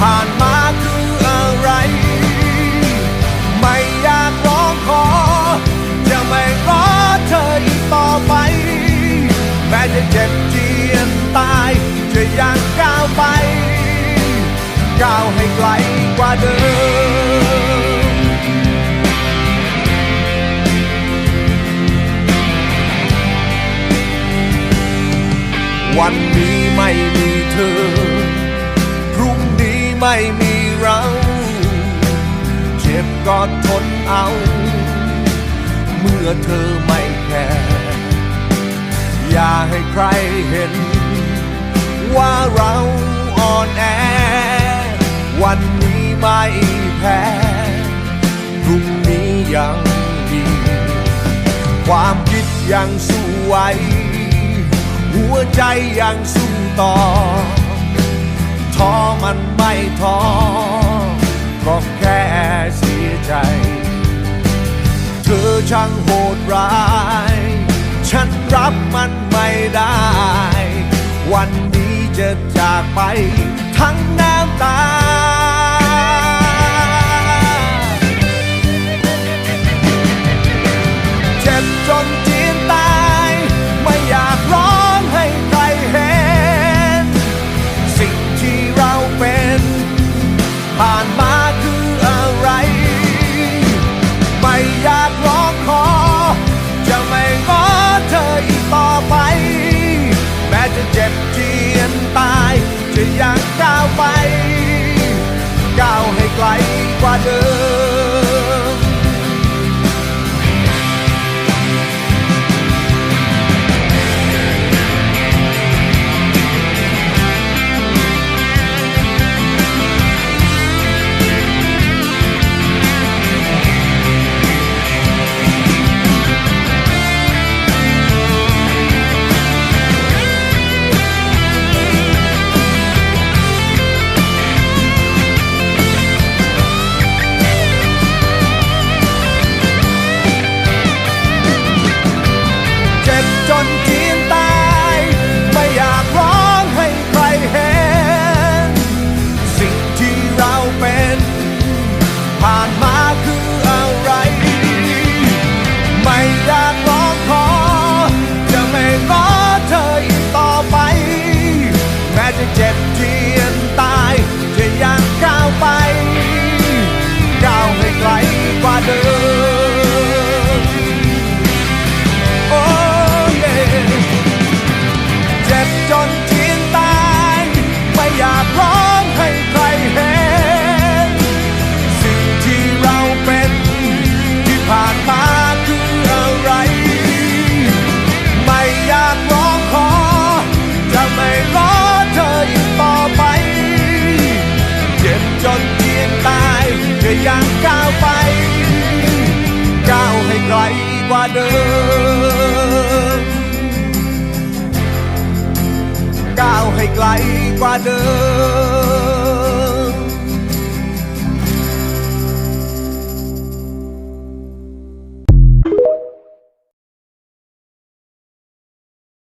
ผ่านมาคืออะไร ไม่อยากร้องขอ จะไม่รอเธออีกต่อไป แม้จะเจ็บเจียนตาย จะยังก้าวไป ก้าวให้ไกลกว่าเดิมวันนี้ไม่มีเธอ ไม่มีเรา เจ็บก็ทนเอา เมื่อเธอไม่แคร์อย่าให้ใครเห็น ว่าเราอ่อนแอ วันนี้ไม่แพ้พรุ่งนี้ยังดี ความคิดยังสู้ไหวหัวใจยังสู้ต่อ ท้อมันไม่ท้อก็แค่เสียใจ เธอช่างโหดร้าย ฉันรับมันไม่ได้ วันนี้จะจากไปทั้งน้ำตาเจ็บจน กว่าเดิมก้าวให้ไกลกว่าเดิม